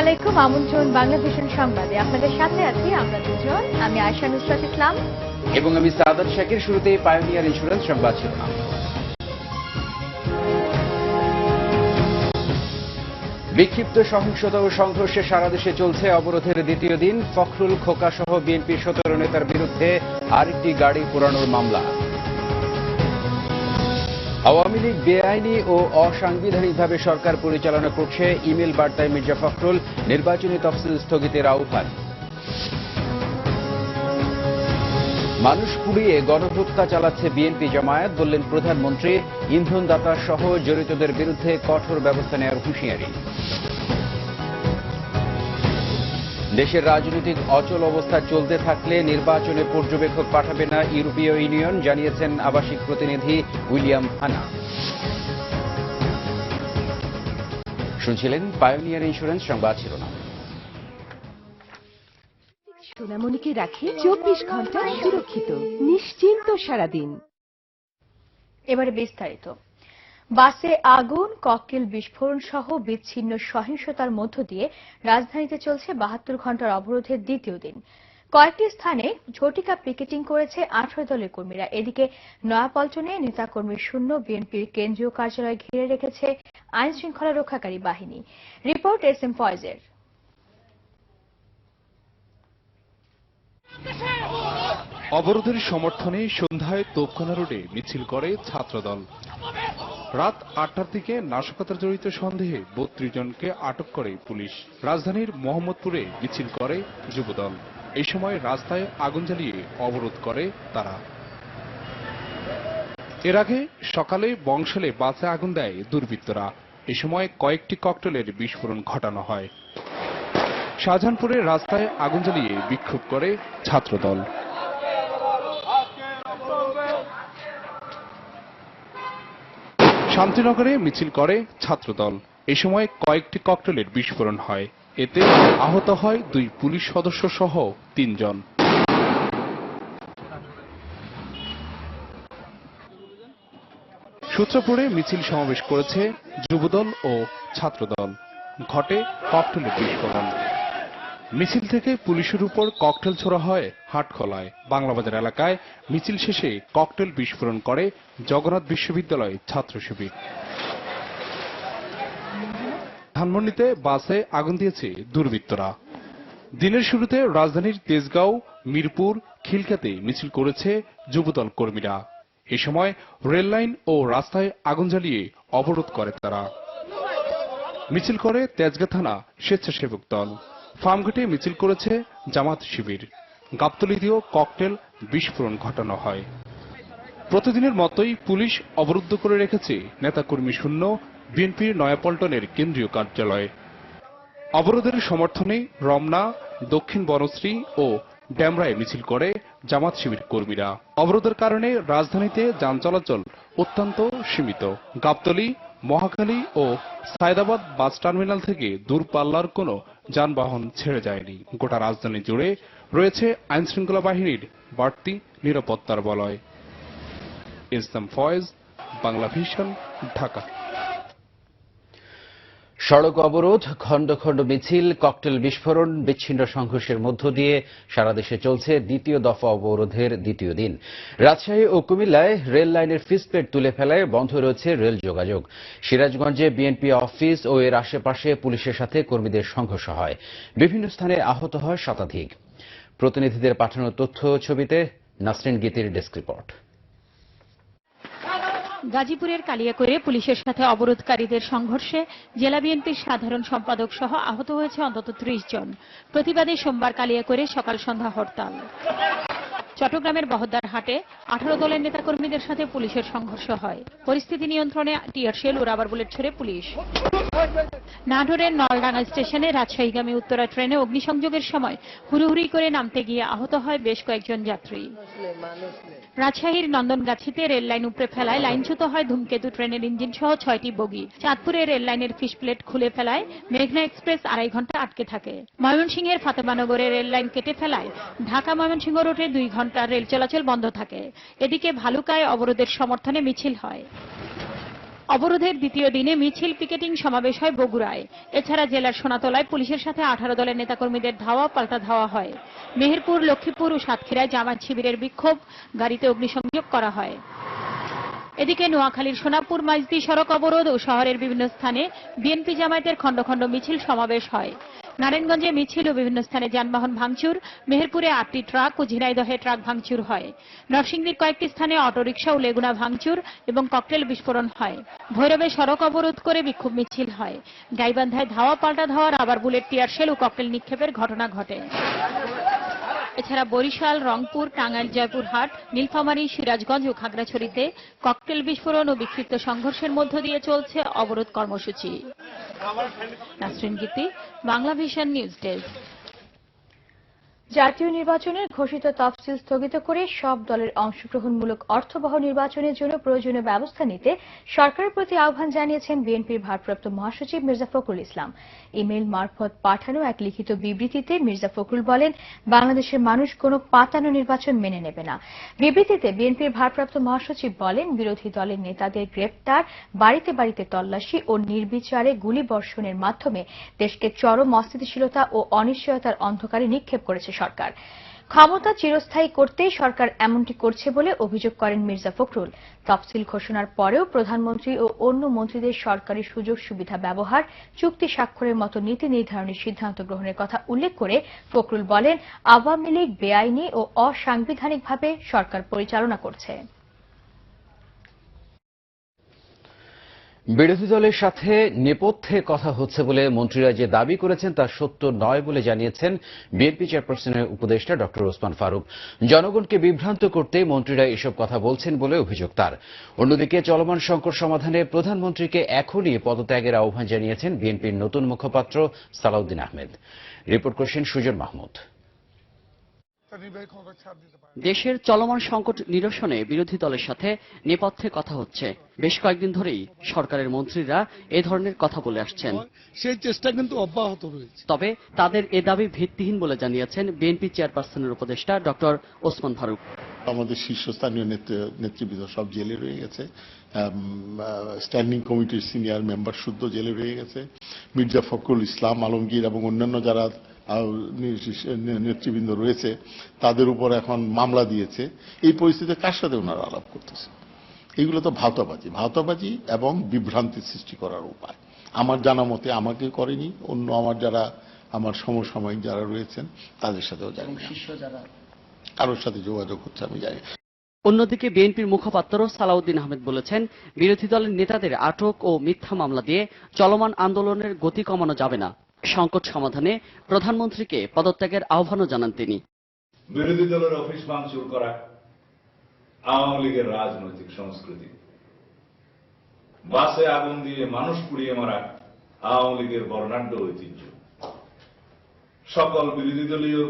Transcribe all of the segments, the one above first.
আলাইকুম, আমন্ত্রণ বাংলা ভিশন সংবাদে। আপনাদের সাথে আছি আমরা দুজন। আমি আয়শা নুসরাত ইসলাম। এবং আমি সাদাত শাকির শুরুতে পায়োনিয়ার ইন্স্যুরেন্স সংবাদ শিরোনাম। বিক্ষিপ্ত সহিংসতা ও সংঘর্ষে সারা দেশে চলছে অবরোধের দ্বিতীয় দিন। ফখরুল খোকা সহ বিএনপির সতেরো নেতার বিরুদ্ধে আরেকটি গাড়ি পোড়ানোর মামলা। আওয়ামী লীগ বেআইনি ও অসাংবিধানিকভাবে সরকার পরিচালনা করছে ইমেল বার্তায় মির্জা ফখরুল, নির্বাচনী তফসিল স্থগিতের আহ্বান। মানুষ পুড়িয়ে গণহত্যা চালাচ্ছে বিএনপি জামায়াত, বললেন প্রধানমন্ত্রী। ইন্ধনদাতা সহ জড়িতদের বিরুদ্ধে কঠোর ব্যবস্থা নেওয়ার হুঁশিয়ারি। দেশের রাজনৈতিক অচল অবস্থা চলতে থাকলে নির্বাচনে পর্যবেক্ষক পাঠাবে না ইউরোপীয় ইউনিয়ন জানিয়েছেন আবাসিক প্রতিনিধি উইলিয়াম হানা। শুনছিলেন পায়োনিয়ার ইন্স্যুরেন্স সংবাদ শিরোনাম। সোনামণিকে রাখে চব্বিশ ঘণ্টা সুরক্ষিত নিশ্চিন্ত সারাদিন। এবারে বিস্তারিত। বাসে আগুন, ককটেল বিস্ফোরণ সহ বিচ্ছিন্ন সহিংসতার মধ্য দিয়ে রাজধানীতে চলছে বাহাত্তর ঘণ্টার অবরোধের দ্বিতীয় দিন। কয়েকটি স্থানে ঝটিকা পিকেটিং করেছে আঠারো দলের কর্মীরা। এদিকে নয়াপল্টনে নেতাকর্মী শূন্য, বিএনপির কেন্দ্রীয় কার্যালয় ঘিরে রেখেছে আইন শৃঙ্খলা রক্ষাকারী বাহিনী। রিপোর্ট এস এম ফয়েজের। অবরোধের সমর্থনে সন্ধ্যায় তোপখানা রোডে মিছিল করে ছাত্রদল। রাত আটটার দিকে নাশকতার জড়িত সন্দেহে বত্রিশ জনকে আটক করে পুলিশ। রাজধানীর মোহাম্মদপুরে মিছিল করে যুবদল। এই সময় রাস্তায় আগুন জ্বালিয়ে অবরোধ করে তারা। এর আগে সকালে বংশালে বাসে আগুন দেয় দুর্বৃত্তরা। এ সময় কয়েকটি ককটেলের বিস্ফোরণ ঘটানো হয়। শাহজাহানপুরে রাস্তায় আগুন জ্বালিয়ে বিক্ষোভ করে ছাত্রদল। শান্তিনগরে মিছিল করে ছাত্রদল। এ সময় কয়েকটি ককটেলের বিস্ফোরণ হয়। এতে আহত হয় দুই পুলিশ সদস্য সহ তিনজন। সূত্রপুরে মিছিল সমাবেশ করেছে যুবদল ও ছাত্রদল। ঘটে ককটেলের বিস্ফোরণ। মিছিল থেকে পুলিশের উপর ককটেল ছোড়া হয় হাটখলায়। বাংলাবাজার এলাকায় মিছিল শেষে ককটেল বিস্ফোরণ করে জগন্নাথ বিশ্ববিদ্যালয় ছাত্র শিবির। ধানমন্ডিতে বাসে আগুন দিয়েছে দুর্বৃত্তরা। দিনের শুরুতে রাজধানীর তেজগাঁও, মিরপুর, খিলখাতে মিছিল করেছে যুবদল কর্মীরা। এ সময় রেললাইন ও রাস্তায় আগুন জ্বালিয়ে অবরোধ করে তারা। মিছিল করে তেজগাঁ থানা স্বেচ্ছাসেবক দল। ফার্মঘাটে মিছিল করেছে জামাত শিবির। গাবতলি দিয়েও ককটেল বিস্ফোরণ ঘটানো হয়। প্রতিদিনের মতোই পুলিশ অবরুদ্ধ করে রেখেছে নেতাকর্মী শূন্য বিএনপির নয়াপল্টনের কেন্দ্রীয় কার্যালয়। অবরোধের সমর্থনে রমনা, দক্ষিণ বনশ্রী ও ড্যামরায় মিছিল করে জামাত শিবির কর্মীরা। অবরোধের কারণে রাজধানীতে যান চলাচল অত্যন্ত সীমিত। গাবতলী, মহাখালী ও সায়দাবাদ বাস টার্মিনাল থেকে দূরপাল্লার কোনো যানবাহন ছেড়ে যায়নি। গোটা রাজধানী জুড়ে রয়েছে আইন শৃঙ্খলা বাহিনীর বাড়তি নিরাপত্তার বলয়। ইসলাম ফয়েজ, বাংলা ভিশন, ঢাকা। সড়ক অবরোধ, খণ্ড খণ্ড মিছিল, ককটেল বিস্ফোরণ, বিচ্ছিন্ন সংঘর্ষের মধ্য দিয়ে সারা দেশে চলছে দ্বিতীয় দফা অবরোধের দ্বিতীয় দিন। রাজশাহী ও কুমিল্লায় রেল লাইনের ফিসপ্লেট তুলে ফেলায় বন্ধ রয়েছে রেল যোগাযোগ। সিরাজগঞ্জে বিএনপি অফিস ও এর আশেপাশে পুলিশের সাথে কর্মীদের সংঘর্ষ হয়। বিভিন্ন স্থানে আহত হয় শতাধিক। প্রতিনিধিদের পাঠানো তথ্য ছবিতে নাসরিন গীতির ডেস্ক রিপোর্ট। গাজীপুরের কালিয়াকৈরে পুলিশের সাথে অবরোধকারীদের সংঘর্ষে জেলা বিএনপির সাধারণ সম্পাদক সহ আহত হয়েছে অন্তত ত্রিশ জন। প্রতিবাদে সোমবার কালিয়াকৈরে সকাল সন্ধ্যা হরতাল। চট্টগ্রামের বহদ্দার হাটে আঠারো দলের নেতাকর্মীদের সাথে পুলিশের সংঘর্ষ হয়। পরিস্থিতি নিয়ন্ত্রণে টিয়ার শেল ও রাবার বুলেট ছেড়ে পুলিশ। নাটোরের নলডাঙ্গা স্টেশনে রাজশাহীগামী উত্তরা ট্রেনে অগ্নিসংযোগের সময় হুড়ুহুড়ি করে নামতে গিয়ে আহত হয় বেশ কয়েকজন যাত্রী। রাজশাহীর নন্দনগাছিতে রেল লাইন উপড়ে ফেলায় লাইনচ্যুত হয় ধূমকেতু ট্রেনের ইঞ্জিন সহ ছয়টি বগি। চাঁদপুরে রেল লাইনের ফিস প্লেট খুলে ফেলায় মেঘনা এক্সপ্রেস আড়াই ঘণ্টা আটকে থাকে। ময়মনসিংহের ফাতেমানগরে রেল লাইন কেটে ফেলায় ঢাকা ময়মনসিংহ রুটে দুই ঘণ্টা রেল চলাচল বন্ধ থাকে। এদিকে ভালুকায় অবরোধের সমর্থনে মিছিল হয়। অবরোধের দ্বিতীয় দিনে মিছিল পিকেটিং সমাবেশ হয় বগুড়ায়। এছাড়া জেলার সোনাতলায় পুলিশের সাথে আঠারো দলের নেতাকর্মীদের ধাওয়া, পাল্টা ধাওয়া হয়। মেহেরপুর, লক্ষ্মীপুর ও সাতক্ষীরায় জামাত শিবিরের বিক্ষোভ, গাড়িতে অগ্নিসংযোগ করা হয়। এদিকে নোয়াখালীর সোনাপুর মাইজদি সড়ক অবরোধ ও শহরের বিভিন্ন স্থানে বিএনপি জামায়াতের খণ্ড খণ্ড মিছিল সমাবেশ হয়। নারায়ণগঞ্জে মিছিল ও বিভিন্ন স্থানে যানবাহন ভাঙচুর। মেহেরপুরে আটটি ট্রাক ও ঝিনাইদহে ট্রাক ভাঙচুর হয়। নরসিংদীর কয়েকটি স্থানে অটোরিকশা ও লেগুনা ভাঙচুর এবং ককটেল বিস্ফোরণ হয়। ভৈরবে সড়ক অবরোধ করে বিক্ষোভ মিছিল হয়। গাইবান্ধায় ধাওয়া পাল্টা ধাওয়ার আবার বুলেট টিয়ারশেল ও ককটেল নিক্ষেপের ঘটনা ঘটে। এছাড়া বরিশাল রংপুর টাঙ্গাইল জয়পুরহাট নীলফামারী সিরাজগঞ্জ ও খাগড়াছড়িতে ককটেল বিস্ফোরণ ও বিক্ষিপ্ত সংঘর্ষের মধ্য দিয়ে চলছে অবরোধ কর্মসূচি। নাসরিন গীতি বাংলা ভিশন নিউজ ডেস্ক। জাতীয় নির্বাচনের ঘোষিত তফসিল স্থগিত করে সব দলের অংশগ্রহণমূলক অর্থবহ নির্বাচনের জন্য প্রয়োজনীয় ব্যবস্থা নিতে সরকারের প্রতি আহ্বান জানিয়েছেন বিএনপির ভারপ্রাপ্ত মহাসচিব মির্জা ফখরুল ইসলাম। ইমেল মারফত পাঠানো এক লিখিত বিবৃতিতে মির্জা ফখরুল বলেন, বাংলাদেশের মানুষ কোনো পাতানো নির্বাচন মেনে নেবে না। বিবৃতিতে বিএনপির ভারপ্রাপ্ত মহাসচিব বলেন, বিরোধী দলের নেতাদের গ্রেপ্তার, বাড়িতে বাড়িতে তল্লাশি ও নির্বিচারে গুলিবর্ষণের মাধ্যমে দেশকে চরম অস্থিতিশীলতা ও অনিশ্চয়তার অন্ধকারে নিক্ষেপ করেছে সরকার। ক্ষমতা চিরস্থায়ী করতে সরকার এমনটি করছে বলে অভিযোগ করেন মির্জা ফখরুল। তফসিল ঘোষণার পরেও প্রধানমন্ত্রী ও অন্য মন্ত্রীদের সরকারি সুযোগ সুবিধা ব্যবহার, চুক্তি স্বাক্ষরের মতো নীতি নির্ধারণের সিদ্ধান্ত গ্রহণের কথা উল্লেখ করে ফখরুল বলেন, আওয়ামী লীগ বেআইনি ও অসাংবিধানিকভাবে সরকার পরিচালনা করছে। বিরোধী দলের সাথে নেপথ্যে কথা হচ্ছে বলে মন্ত্রীরা যে দাবি করেছেন তা সত্য নয় বলে জানিয়েছেন বিএনপি চেয়ারপারসনের উপদেষ্টা ড. ওসমান ফারুক। জনগণকে বিভ্রান্ত করতে মন্ত্রীরা এসব কথা বলছেন বলে অভিযোগ তার। অন্যদিকে চলমান সংকট সমাধানে প্রধানমন্ত্রীকে এখনই পদত্যাগের আহ্বান জানিয়েছেন বিএনপির নতুন মুখপাত্র সালাউদ্দিন আহমেদ। রিপোর্ট করছেন সুজন মাহমুদ। দেশের চলমান সংকট নিরসনে বিরোধী দলের সাথে নেপথ্যে কথা হচ্ছে। বেশ কয়েকদিন ধরেই সরকারের মন্ত্রীরা এ ধরনের কথা বলে আসছেন। সেই চেষ্টা কিন্তু অব্যাহত রয়েছে। তবে তাদের এ দাবি ভিত্তিহীন বলে জানিয়েছেন বিএনপি চেয়ারপারসনের উপদেষ্টা ডক্টর ওসমান ফারুক। আমাদের শীর্ষস্থানীয় নেতৃ- নেতৃবৃন্দ সব জেলে রয়ে গেছে। স্ট্যান্ডিং কমিটির সিনিয়র মেম্বার শুদ্ধ জেলে রয়ে গেছে। মির্জা ফখরুল ইসলাম আলমগীর এবং অন্যান্য যারা নেতৃবৃন্দ রয়েছে তাদের উপর এখন মামলা দিয়েছে। এই পরিস্থিতিতে কার সাথে ওনারা আলাপ করতেছে এগুলো তো ভাওতাবাজি। ভাওতাবাজি এবং বিভ্রান্তি সৃষ্টি করার উপায়। আমার জানা মতে আমাকে করেনি অন্য আমার যারা আমার সমসাময়িক যারা রয়েছেন তাদের সাথেও জানি। কারোর সাথে যোগাযোগ হচ্ছে আমি জানি অন্যদিকে বিএনপির মুখপাত্র সালাউদ্দিন আহমেদ বলেছেন বিরোধী দলের নেতাদের আটক ও মিথ্যা মামলা দিয়ে চলমান আন্দোলনের গতি কমানো যাবে না। সংকট সমাধানে প্রধানমন্ত্রীকে পদত্যাগের আহ্বানও জানান তিনি। বিরোধী দলের অফিস ভাঙচুর করা, আওয়ামী লীগের রাজনৈতিক সংস্কৃতি, বাসে আগুন দিয়ে মানুষ পুড়িয়ে মারা আওয়ামী লীগের বর্ণাঢ্য ঐতিহ্য। সকল বিরোধী দলীয়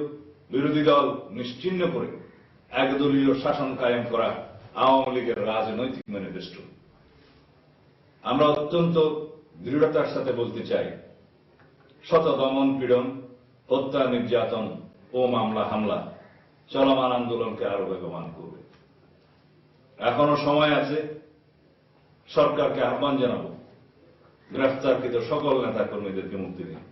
বিরোধী দল নিশ্চিহ্ন করে একদলীয় শাসন কায়েম করা আওয়ামী লীগের রাজনৈতিক ম্যানিফেস্টো। আমরা অত্যন্ত দৃঢ়তার সাথে বলতে চাই শত দমন পীড়ন, হত্যা, নির্যাতন ও মামলা, হামলা চলমান আন্দোলনকে আরও বেগবান করবে। এখনও সময় আছে, সরকারকে আহ্বান জানাব, গ্রেফতারকৃত সকল নেতা কর্মীদেরকে মুক্তি দিন।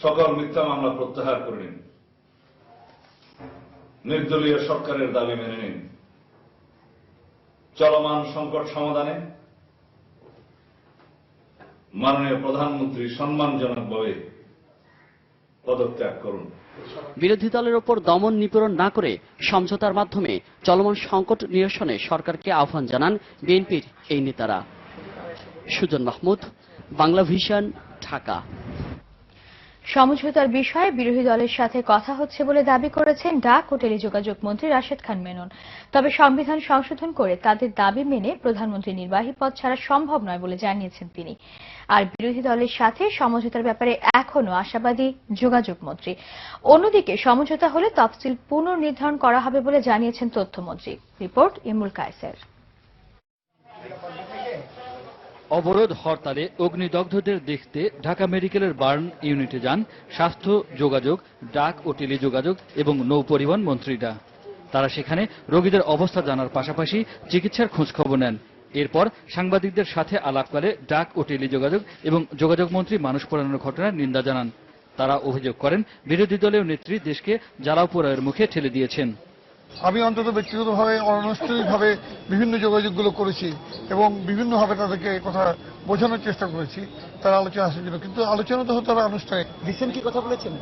সকল মিথ্যা মামলা প্রত্যাহার করে নিন। নির্দলীয় সরকারের দাবি মেনে নিন। চলমান সংকট সমাধানে মাননীয় প্রধানমন্ত্রী সম্মানজনকভাবে পদত্যাগ করুন। বিরোধী দলের ওপর দমন নিপীড়ন না করে সমঝোতার মাধ্যমে চলমান সংকট নিরসনে সরকারকে আহ্বান জানান বিএনপির এই নেতারা। সুজন মাহমুদ, বাংলা ভিশন, ঢাকা। সমঝোতার বিষয়ে বিরোধী দলের সাথে কথা হচ্ছে বলে দাবি করেছেন ডাক ও টেলিযোগাযোগ মন্ত্রী রাশেদ খান মেনন। তবে সংবিধান সংশোধন করে তাদের দাবি মেনে প্রধানমন্ত্রী নির্বাহী পদ ছাড়া সম্ভব নয় বলে জানিয়েছেন তিনি। আর বিরোধী দলের সাথে সমঝোতার ব্যাপারে এখনও আশাবাদী যোগাযোগ মন্ত্রী। অন্যদিকে সমঝোতা হলে তফসিল পুনর্নির্ধারণ করা হবে বলে জানিয়েছেন তথ্যমন্ত্রী। রিপোর্ট ইমুল কায়েসের। অবরোধ হরতালে অগ্নিদগ্ধদের দেখতে ঢাকা মেডিকেলের বার্ন ইউনিটে যান স্বাস্থ্য যোগাযোগ, ডাক ও টেলিযোগাযোগ এবং নৌ পরিবহন মন্ত্রীরা। তারা সেখানে রোগীদের অবস্থা জানার পাশাপাশি চিকিৎসার খোঁজখবর নেন। এরপর সাংবাদিকদের সাথে আলাপকালে ডাক ও টেলিযোগাযোগ এবং যোগাযোগ মন্ত্রী মানুষ পোড়ানোর ঘটনার নিন্দা জানান। তারা অভিযোগ করেন, বিরোধী দলীয় নেত্রী দেশকে জ্বালাও পোড়াইয়ের মুখে ঠেলে দিয়েছেন। আমি অন্তত ব্যক্তিগতভাবে অনানুষ্ঠানিকভাবে বিভিন্ন যোগাযোগগুলো করেছি এবং বিভিন্নভাবে তাদেরকে এ কথা বোঝানোর চেষ্টা করেছি। তারা আলোচনা আসার জন্য কিন্তু আলোচনা তো হতো তারা আনুষ্ঠানিক। রিসেন্ট কি কথা বলেছেন?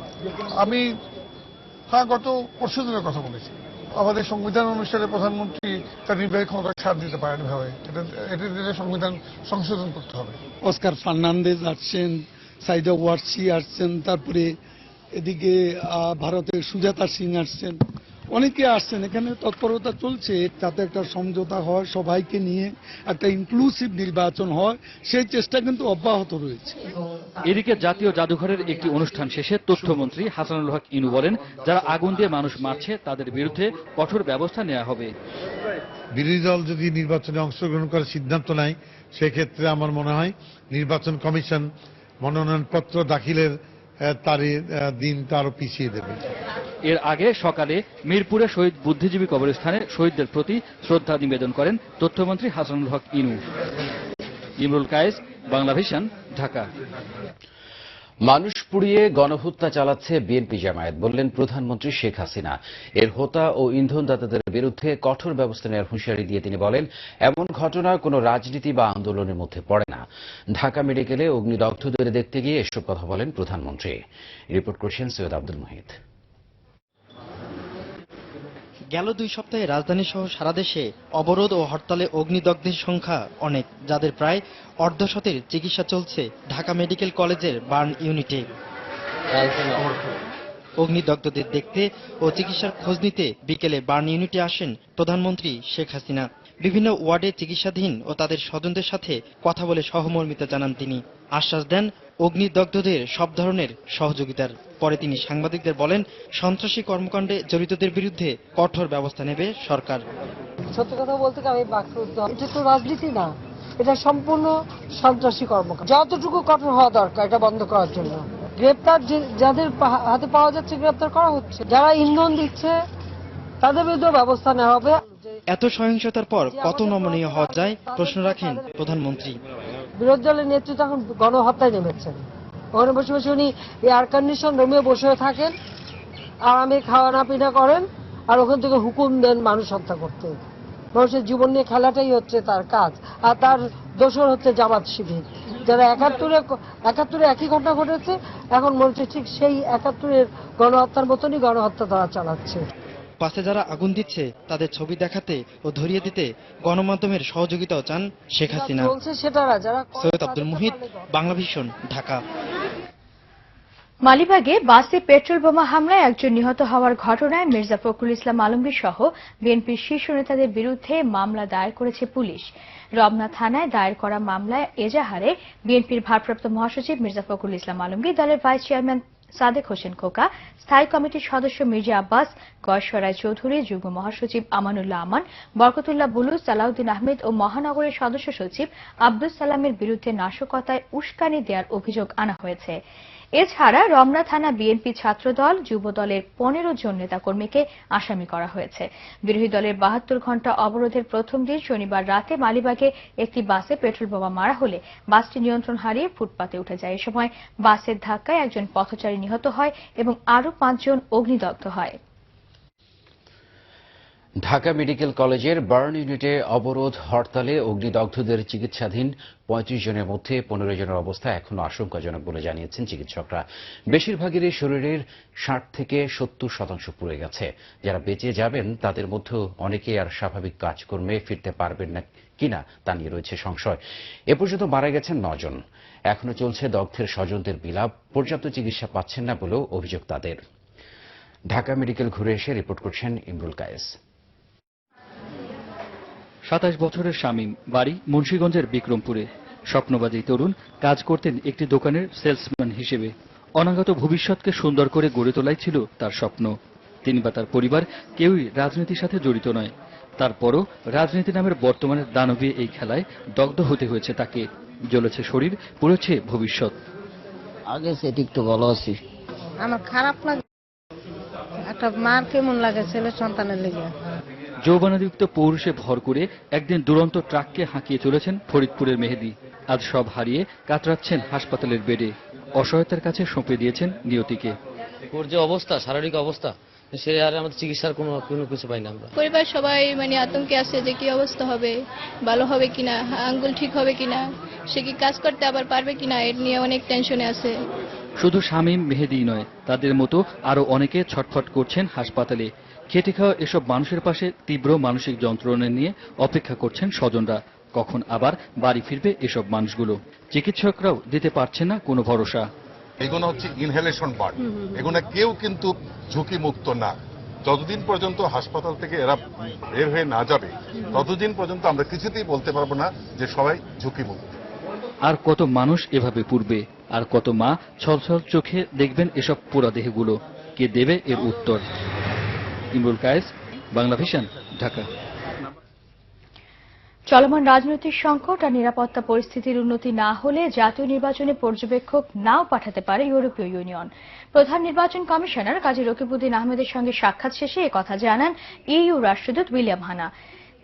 আমি হ্যাঁ গত পরশু দিনের কথা বলেছি। আমাদের সংবিধান অনুসারে প্রধানমন্ত্রী তার নির্বাহী ক্ষমতা ছাড় দিতে পারেন ভাবে। এটা এটা সংবিধান সংশোধন করতে হবে। অস্কার ফার্নান্দেজ আসছেন সাইদা ওয়ার্সি আসছেন তারপরে এদিকে আহ, ভারতের সুজাতা সিং আসছেন। অনেকে আসছেন এখানে তৎপরতা চলছে তাতে একটা সমঝোতা হয় সবাইকে নিয়ে একটা ইনক্লুসিভ নির্বাচন হয় সেই চেষ্টা কিন্তু অব্যাহত রয়েছে। এদিকে জাতীয় জাদুঘরের একটি অনুষ্ঠান শেষে তথ্যমন্ত্রী হাসানুল হক ইনু বলেন যারা আগুন দিয়ে মানুষ মারছে তাদের বিরুদ্ধে কঠোর ব্যবস্থা নেওয়া হবে। বিরোধী দল যদি নির্বাচনে অংশগ্রহণ করার সিদ্ধান্ত নেয় সেক্ষেত্রে আমার মনে হয় নির্বাচন কমিশন মনোনয়নপত্র দাখিলের আহ, দিন তারও পিছিয়ে দেবে। এর আগে সকালে মিরপুরে শহীদ বুদ্ধিজীবী কবরস্থানে শহীদদের প্রতি শ্রদ্ধা নিবেদন করেন তথ্যমন্ত্রী হাসানুল হক ইনু। ইমরুল কায়েস বাংলাভিশন ঢাকা। মানুষ পুড়িয়ে গণহত্যা চালাচ্ছে বিএনপি জামায়াত, বললেন প্রধানমন্ত্রী শেখ হাসিনা। এর হোতা ও ইন্ধনদাতাদের বিরুদ্ধে কঠোর ব্যবস্থা নেওয়ার হুঁশিয়ারি দিয়ে তিনি বলেন, এমন ঘটনা কোনো রাজনীতি বা আন্দোলনের মধ্যে পড়ে না। ঢাকা মেডিকেলে অগ্নিদগ্ধদের দেখতে গিয়ে এসব কথা বলেন প্রধানমন্ত্রী। রিপোর্ট করছেন সৈয়দ আব্দুল মুহিত। গেল দুই সপ্তাহে রাজধানী সহ সারা দেশে অবরোধ ও হরতালে অগ্নিদগ্ধের সংখ্যা অনেক, যাদের প্রায় অর্ধশতের চিকিৎসা চলছে ঢাকা মেডিকেল কলেজের বার্ন ইউনিটে। অগ্নিদগ্ধদের দেখতে ও চিকিৎসার খোঁজ নিতে বিকেলে বার্ন ইউনিটে আসেন প্রধানমন্ত্রী শেখ হাসিনা। বিভিন্ন ওয়ার্ডে চিকিৎসাধীন ও তাদের স্বজনদের সাথে কথা বলে সহমর্মিতা জানান তিনি। আশ্বাস দেন, অগ্নিদগ্ধদের সব ধরনের সহযোগিতার। পরে তিনি সাংবাদিকদের বলেন, সন্ত্রাসী কর্মকাণ্ডে জড়িতদের বিরুদ্ধে কঠোর ব্যবস্থা নেবে সরকার। সত্যি কথা বলতে আমি বাকরুদ্ধ। রাজনীতি না। এটা সম্পূর্ণ সন্ত্রাসী কর্মকাণ্ড। যতটুকু কঠোর হওয়া দরকার, এটা বন্ধ করার জন্য। গ্রেপ্তার যাদের হাতে পাওয়া যাচ্ছে, গ্রেপ্তার করা হচ্ছে। যারা ইন্ধন দিচ্ছে, তাদের বিরুদ্ধে ব্যবস্থা নেওয়া হবে। এত সহিংসতার পর কত নমনীয় হওয়া যায়? প্রশ্ন রাখেন প্রধানমন্ত্রী। বিরোধী দলের নেতৃত্ব এখন গণহত্যায় নেমেছেন। ওখানে বসে বসে উনি এয়ার কন্ডিশন রুমে বসে থাকেন, আরামে খাওয়া না পিনা করেন, আর ওখান থেকে হুকুম দেন মানুষ হত্যা করতে। মানুষের জীবন নিয়ে খেলাটাই হচ্ছে তার কাজ, আর তার দোষর হচ্ছে জামাত শিবির। যারা একাত্তরে একাত্তরে একই ঘটনা ঘটেছে, এখন মনে হচ্ছে ঠিক সেই একাত্তরের গণহত্যার মতনই গণহত্যা তারা চালাচ্ছে। পাশে যারা আগুন দিচ্ছে তাদের ছবি দেখাতে ও ধরিয়ে দিতে গণমাধ্যমের সহযোগিতাও চান শেখ হাসিনা। সৈয়দ আব্দুল মুহিত বাংলা ভিশন ঢাকা। মালিবাগে বাসে পেট্রোল বোমা হামলায় একজন নিহত হওয়ার ঘটনায় মির্জা ফখরুল ইসলাম আলমগীর সহ বিএনপির শীর্ষ নেতাদের বিরুদ্ধে মামলা দায়ের করেছে পুলিশ। রমনা থানায় দায়ের করা মামলায় এজাহারে বিএনপির ভারপ্রাপ্ত মহাসচিব মির্জা ফখরুল ইসলাম আলমগীর দলের ভাইস চেয়ারম্যান সাদেক হোসেন খোকা, স্থায়ী কমিটির সদস্য মির্জা আব্বাস গয়সরায় চৌধুরী, যুগ্ম মহাসচিব আমানুল্লাহ আমান, বরকতুল্লাহ বুলু সালাউদ্দিন আহমেদ ও মহানগরের সদস্য সচিব আব্দুল সালামের বিরুদ্ধে নাশকতায় উস্কানি দেওয়ার অভিযোগ আনা হয়েছে। এছাড়া রমনা থানা বিএনপি ছাত্রদল যুবদলের পনেরো জন নেতাকর্মীকে আসামি করা হয়েছে। বিরোধী দলের বাহাত্তর ঘণ্টা অবরোধের প্রথম দিন শনিবার রাতে মালিবাগে একটি বাসে পেট্রোল বোমা মারা হলে বাসটি নিয়ন্ত্রণ হারিয়ে ফুটপাতে উঠে যায়। এ সময় বাসের ধাক্কায় একজন পথচারী নিহত হয় এবং আরও পাঁচজন অগ্নিদগ্ধ হয়। ঢাকা মেডিকেল কলেজের বার্ন ইউনিটে অবরোধ, হরতালে অগ্নিদগ্ধদের চিকিৎসাধীন পঁয়ত্রিশ জনের মধ্যে পনেরো জনের অবস্থা এখনও আশঙ্কাজনক বলে জানিয়েছেন চিকিৎসকরা। বেশিরভাগেরই শরীরের ষাট থেকে সত্তর শতাংশ পুড়ে গেছে। যারা বেঁচে যাবেন, তাদের মধ্যেও অনেকে আর স্বাভাবিক কাজকর্মে ফিরতে পারবেন না কিনা তা নিয়ে রয়েছে সংশয়। এ পর্যন্ত মারা গেছেন নজন এখনও চলছে দগ্ধের স্বজনদের বিলাপ। পর্যাপ্ত চিকিৎসা পাচ্ছেন না বলেও অভিযোগ তাদের। ঢাকা মেডিকেল ঘুরে এসে রিপোর্ট করছেন ইমরুল কায়েস। সাতাশ বছরের শামীম বাড়ি মুন্সীগঞ্জের বিক্রমপুরে। স্বপ্নবাদী তরুণ কাজ করতেন একটি দোকানের সেলসম্যান হিসেবে। অনাগত ভবিষ্যৎকে সুন্দর করে গড়ে তোলাই ছিল তার স্বপ্ন। তিনি বা তার পরিবার কেউই রাজনীতির সাথে জড়িত নয়। তারপরও রাজনীতি নামের বর্তমানের দানবীয় এই খেলায় দগ্ধ হতে হয়েছে তাকে। জ্বলেছে শরীর পুড়েছে ভবিষ্যৎ। আগে সেটি একটু ভালো আছি। আমার খারাপ লাগে। একটা মার কেমন লাগে ছেলে সন্তানের লেগে? যৌবনাদীপ্ত পৌরুষে ভর করে একদিন দুরন্ত ট্রাককে হাঁকিয়ে চলেছেন ফরিদপুরের মেহেদি। আজ সব হারিয়ে কাতরাচ্ছেন হাসপাতালের বেডে। অসহায়তার কাছে সঁপে দিয়েছেন নিয়তিকে। ওর যে অবস্থা শারীরিক অবস্থা সে আর আমাদের চিকিৎসার কোনো কোনো কিছু পাই না আমরা। পরিবার সবাই মানে আতঙ্কে আছে যে কি অবস্থা হবে ভালো হবে কিনা আঙ্গুল ঠিক হবে কিনা সে কি কাজ করতে আবার পারবে কিনা এর নিয়ে অনেক টেনশনে আছে। শুধু শামীম মেহেদি নয় তাদের মতো আরও অনেকে ছটফট করছেন হাসপাতালে। খেটে খাওয়া এসব মানুষের পাশে তীব্র মানসিক যন্ত্রণা নিয়ে অপেক্ষা করছেন স্বজনরা। কখন আবার বাড়ি ফিরবে এসব মানুষগুলো? চিকিৎসকরাও দিতে পারছেন না কোনো ভরসা। এগুলো হচ্ছে ইনহেলেশন বার্ড এগুলো কেউ কিন্তু ঝুঁকি মুক্ত না। যতদিন পর্যন্ত হাসপাতাল থেকে এরা বের হয়ে না যাবে ততদিন পর্যন্ত আমরা কিছুতেই বলতে পারব না যে সবাই ঝুঁকি মুক্ত আর কত মানুষ এভাবে পুরবে আর কত মা ছলছল চোখে দেখবেন এসব পোড়া দেহগুলো। কে দেবে এর উত্তর? ইমরুল কায়েস, বাংলা ভিশন, ঢাকা। চলমান রাজনৈতিক সংকট আর নিরাপত্তা পরিস্থিতির উন্নতি না হলে জাতীয় নির্বাচনে পর্যবেক্ষক নাও পাঠাতে পারে ইউরোপীয় ইউনিয়ন। প্রধান নির্বাচন কমিশনার কাজী রকিবউদ্দিন আহমেদের সঙ্গে সাক্ষাৎ শেষে কথা জানান ইইউ রাষ্ট্রদূত উইলিয়াম হানা।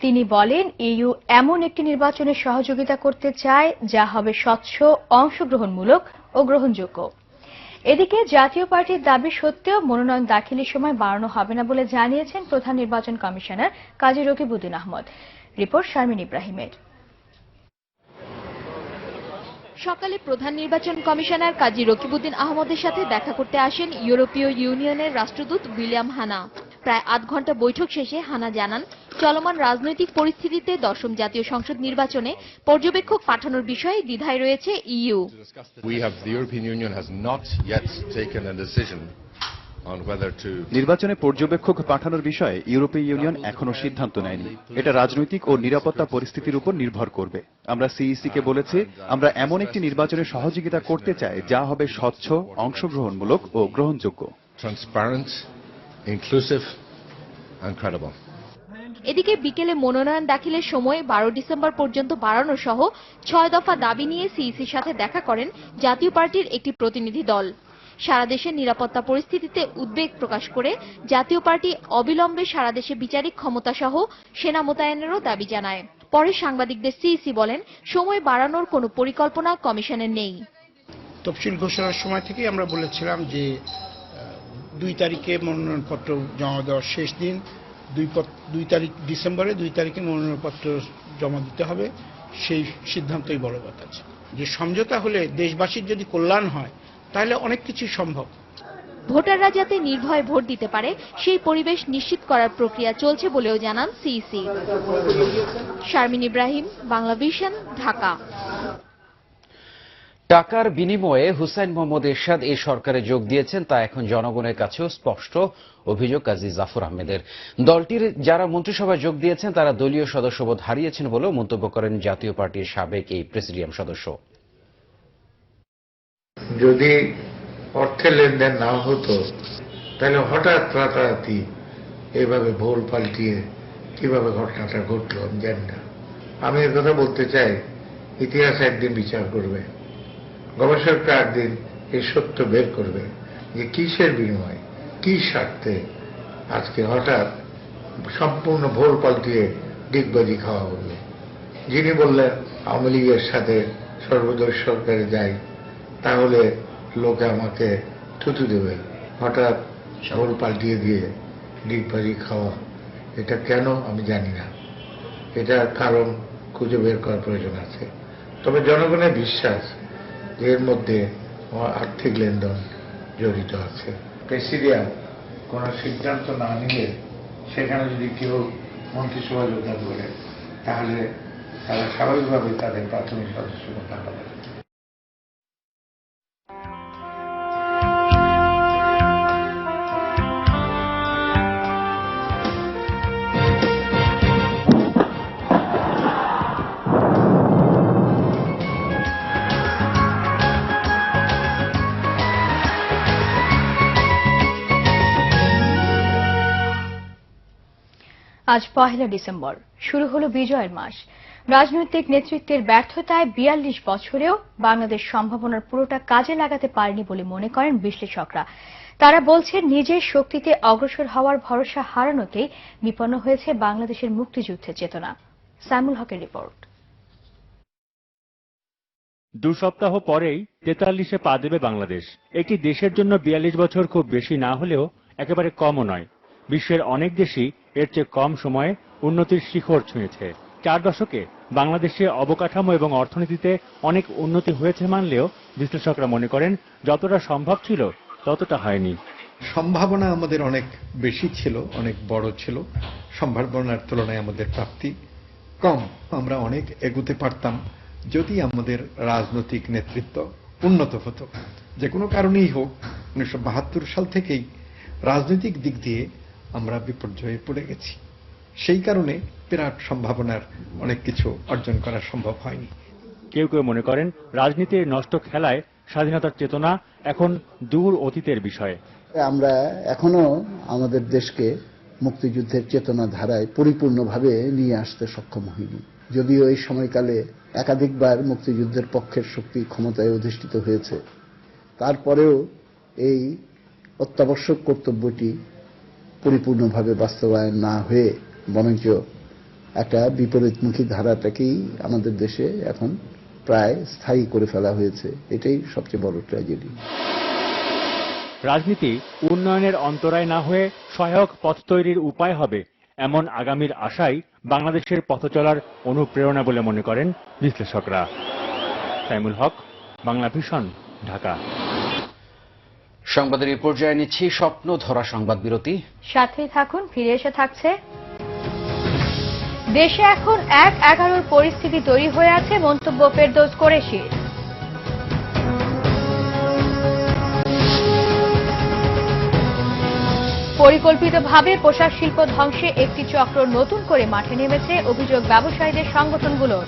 তিনি বলেন, ইইউ এমন একটি নির্বাচনের সহযোগিতা করতে চায় যা হবে স্বচ্ছ, অংশগ্রহণমূলক ও গ্রহণযোগ্য। এদিকে জাতীয় পার্টির দাবি সত্ত্বেও মনোনয়ন দাখিলের সময় বাড়ানো হবে না বলে জানিয়েছেন প্রধান নির্বাচন কমিশনার কাজী রকিবুদ্দিন আহমদ। রিপোর্ট শারমিন ইব্রাহিমের। সকালে প্রধান নির্বাচন কমিশনার কাজী রকিবুদ্দিন আহমদের সাথে দেখা করতে আসেন ইউরোপীয় ইউনিয়নের রাষ্ট্রদূত উইলিয়াম হানা। প্রায় আধ ঘণ্টা বৈঠক শেষে হানা জানান চলমান রাজনৈতিক পরিস্থিতিতে দশম জাতীয় সংসদ নির্বাচনে পর্যবেক্ষক পাঠানোর বিষয়ে দ্বিধায় রয়েছে to নির্বাচনে পর্যবেক্ষক পাঠানোর বিষয়ে ইউরোপীয় ইউনিয়ন এখনও সিদ্ধান্ত নেয়নি। এটা রাজনৈতিক ও নিরাপত্তা পরিস্থিতির উপর নির্ভর করবে। আমরা সিইসি কে বলেছি আমরা এমন একটি নির্বাচনে সহযোগিতা করতে চাই যা হবে স্বচ্ছ অংশগ্রহণমূলক ও গ্রহণযোগ্য। Inclusive and credible. এদিকে বিকেলে মনোনয়ন দাখিলের সময় বারো ডিসেম্বর পর্যন্ত বাড়ানো সহ ছয় দফা দাবি নিয়ে সিইসির সাথে দেখা করেন জাতীয় পার্টির একটি প্রতিনিধি দল। সারা দেশের নিরাপত্তা পরিস্থিতিতে উদ্বেগ প্রকাশ করে জাতীয় পার্টি অবিলম্বে সারা দেশে বিচারিক ক্ষমতা সহ সেনা মোতায়েনেরও দাবি জানায়। পরে সাংবাদিকদের সিইসি বলেন সময় বাড়ানোর কোনো পরিকল্পনা কমিশনের নেই। তফসিল ঘোষণার সময় থেকেই আমরা বলেছিলাম যে দুই তারিখে মনোনয়নপত্র জমা দেওয়ার শেষ দিন। দুই দুই তারিখ ডিসেম্বরে দুই তারিখে মনোনয়নপত্র জমা দিতে হবে। সেই সিদ্ধান্তই বলবৎ আছে। যে সমঝোতা হলে দেশবাসীর যদি কল্যাণ হয়, তাহলে অনেক কিছু সম্ভব। ভোটাররা যাতে নির্ভয়ে ভোট দিতে পারে, সেই পরিবেশ নিশ্চিত করার প্রক্রিয়া চলছে বলেও জানান সিইসি। শারমিন ইব্রাহিম বাংলা ভিশন ঢাকা। টাকার বিনিময়ে হুসাইন মোহাম্মদ এরশাদ এই সরকারে যোগ দিয়েছেন, তা এখন জনগণের কাছেও স্পষ্ট অভিযোগ, কাজী জাফর আহমেদের। দলটির যারা মন্ত্রিসভায় যোগ দিয়েছেন, তারা দলীয় সদস্যবোধ হারিয়েছেন বলেও মন্তব্য করেন জাতীয় পার্টির সাবেক এই প্রেসিডিয়াম সদস্য। যদি অর্থের লেনদেন না হতো, তাহলে হঠাৎ রাতারাতি এভাবে ভুল পাল্টিয়ে কীভাবে ঘটনাটা ঘটলো আমি জানি না। আমি কথা বলতে চাই, ইতিহাস একদিন বিচার করবে। গবেষকরা একদিন এই সত্য বের করবে যে কিসের বিনিময়, কি স্বার্থে আজকে হঠাৎ সম্পূর্ণ ভোর পাল্টিয়ে ডিগবাজি খাওয়া হলো। যিনি বললেন, আওয়ামী লীগের সাথে সর্বদলীয় সরকারে যাই, তাহলে লোকে আমাকে থুতু দেবে। হঠাৎ ভোল পাল্টিয়ে দিয়ে ডিগবাজি খাওয়া, এটা কেন আমি জানি না। এটার কারণ খুঁজে বের করার প্রয়োজন আছে। তবে জনগণের বিশ্বাস এর মধ্যে আর্থিক লেনদেন জড়িত আছে। প্রেসিডিয়াম, কোন সিদ্ধান্ত না নিলে সেখানে যদি কেউ মন্ত্রিসভা যোগদান করে, তাহলে তারা স্বাভাবিকভাবে তাদের প্রাথমিক সদস্য পাবে। আজ পহেলা ডিসেম্বর। শুরু হলো বিজয়ের মাস। রাজনৈতিক নেতৃত্বের ব্যর্থতায় বিয়াল্লিশ বছরেও বাংলাদেশ সম্ভাবনার পুরোটা কাজে লাগাতে পারেনি বলে মনে করেন বিশ্লেষকরা। তারা বলছেন, নিজের শক্তিতে অগ্রসর হওয়ার ভরসা হারানোতেই বিপন্ন হয়েছে বাংলাদেশের মুক্তিযুদ্ধের চেতনা। সাইমুল হকের রিপোর্ট। দু সপ্তাহ পরেই তেতাল্লিশে পা দেবে বাংলাদেশ। একটি দেশের জন্য বিয়াল্লিশ বছর খুব বেশি না হলেও একেবারে কমও নয়। বিশ্বের অনেক দেশই এর চেয়ে কম সময়ে উন্নতির শিখর ছুঁয়েছে। চার দশকে বাংলাদেশে অবকাঠামো এবং অর্থনীতিতে অনেক উন্নতি হয়েছে মানলেও বিশ্লেষকরা মনে করেন, যতটা সম্ভব ছিল ততটা হয়নি। সম্ভাবনা আমাদের অনেক বেশি ছিল, অনেক বড় ছিল। সম্ভাবনার তুলনায় আমাদের প্রাপ্তি কম। আমরা অনেক এগুতে পারতাম যদি আমাদের রাজনৈতিক নেতৃত্ব উন্নত হতো। যে কোনো কারণেই হোক, উনিশশো বাহাত্তর সাল থেকেই রাজনৈতিক দিক দিয়ে আমরা বিপর্যয়ে পড়ে গেছি। সেই কারণে বিরাট সম্ভাবনার অনেক কিছু অর্জন করা সম্ভব হয়নি। কেউ কেউ মনে করেন রাজনীতির নষ্ট খেলায় স্বাধীনতার চেতনা এখন দূর অতীতের বিষয়ে। আমরা এখনও আমাদের দেশকে মুক্তিযুদ্ধের চেতনা ধারায় পরিপূর্ণভাবে নিয়ে আসতে সক্ষম হইনি। যদিও এই সময়কালে একাধিকবার মুক্তিযুদ্ধের পক্ষের শক্তি ক্ষমতায় অধিষ্ঠিত হয়েছে। তারপরেও এই অত্যাবশ্যক কর্তব্যটি পরিপূর্ণভাবে বাস্তবায়ন না হয়ে বরঞ্চ একটা বিপরীতমুখী ধারাটাকেই আমাদের দেশে এখন প্রায় স্থায়ী করে ফেলা হয়েছে। এটাই সবচেয়ে বড় ট্র্যাজেডি রাজনীতি উন্নয়নের অন্তরায় না হয়ে সহায়ক পথ তৈরির উপায় হবে এমন আগামীর আশাই বাংলাদেশের পথ চলার অনুপ্রেরণা বলে মনে করেন বিশ্লেষকরা। সাইমুল হক, বাংলা ভীষণ ঢাকা। সংবাদের এই পর্যায়ে নিচ্ছি স্বপ্ন ধরা সংবাদ বিরতি। সাথেই থাকুন, ফিরে এসে থাকছে। দেশে এখন এক এগারোর পরিস্থিতি তৈরি হয়ে আছে মন্তব্য ফেরদৌস কোরেশির। পরিকল্পিতভাবে পোশাক শিল্প ধ্বংসে একটি চক্র নতুন করে মাঠে নেমেছে অভিযোগ ব্যবসায়ীদের সংগঠনগুলোর।